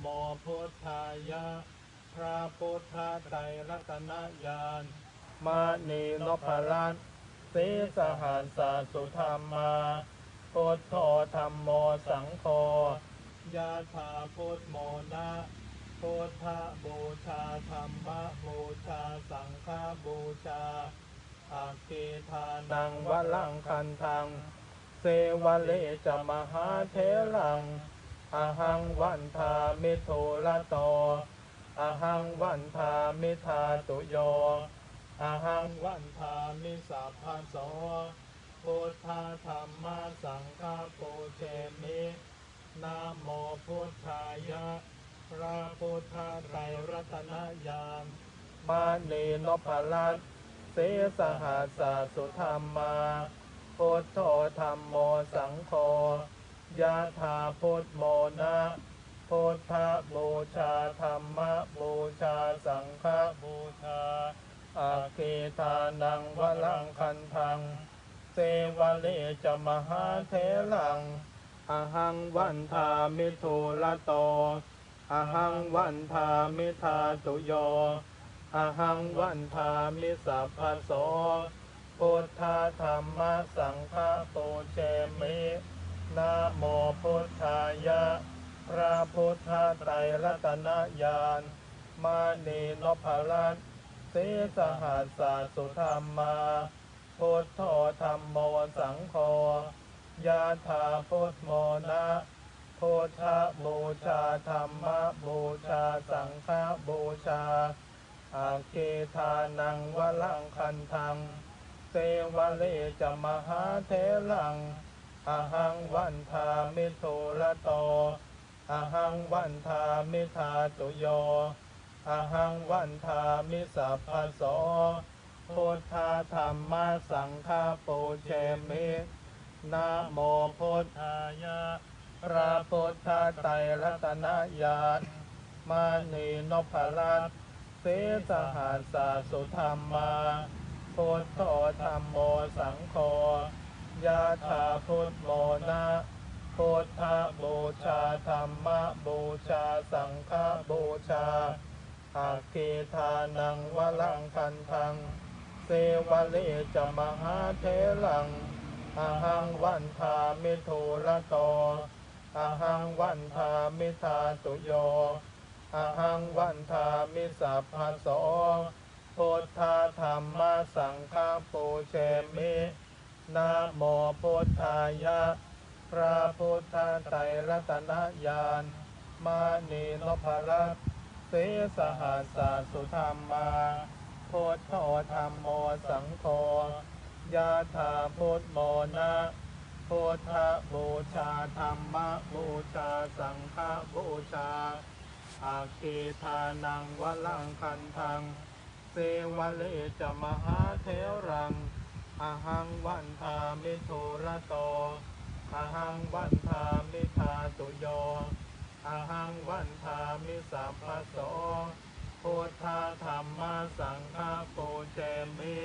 โมพุทธายะ พระพุทธไตรรัตนญาณมานีนพรัตน์สีสหัสสสุธรรมาพุทโธธรรมโมสังโฆยาธาพุทโมนะพุทธบูชาธรรมบูชาสังฆบูชาอาคีทานังวลังคันทัง เสวะเลจะมหาเทลัง อหังวันทามิโทละโตอหังวันทามิทาตุโยอหังวันทามิสัพพะโสพุทธาธรรมสังฆปูเชมินะโมพุทธายะพระพุทธไตรรัตนญาณมานีนพรัตเสสหัสสสุธรรมาพุทโธธรรมโมสังโฆ ยะธาพุทโมนะพุทธบูชาธรรมบูชาสังฆบูชาอาคีทานังวลังคันทังเสวะเลจะมหาเทลังอหังวันทามิทุละโตอหังวันทามิทาตุโยอหังวันทามิสัพพโสพุทธธรรมสังฆปูเชมิ นะโมพุทธายะ พระพุทธไตรรัตนญาณมานีนพรัตน์สีสหัสสสุธรรมา พุทโธธรรมโมสังโฆยาธาพุทโมนะพุทธบูชาธรรมบูชาสังฆบูชาอาคีทานังวลังคันทังเสวะเลจะมหาเทลัง อหังวันทามิโทละโตอหังวันทามิทาตุโยอหังวันทามิสัพพะโสพุทธาธรรมสังฆปูเชมินะโมพุทธายะพระพุทธไตรรัตนญาณมานีนพรัตเสสหัสสสุธรรมาพุทโธธรรมโมสังโฆ ยาธาพุทโมนะพุทธบูชาธรรมบูชาสังฆบูชาอาคีทานังวลังคันทังเสวะเลจะมหาเทลังอหังวันทามิโทละโตอหังวันทามิทาตุโยอหังวันทามิสัพพะสพุ นะโมพุทธายะ พระพุทธไตรรัตนญาณมานีนพรัตเสสหัสสสุธรรมาพุทโธธรรมโมสังโฆยาธาพุทโมนะพุทธบูชาธรรมบูชาสังฆบูชาอาคีทานังวลังคันทัง เสวะเลจมหาเทรัง อหังวันทามิโทระตอหังวันทามิทาตุยออหังวันทามิสัพพโสโพธาธรรมสังฆโปเจมิ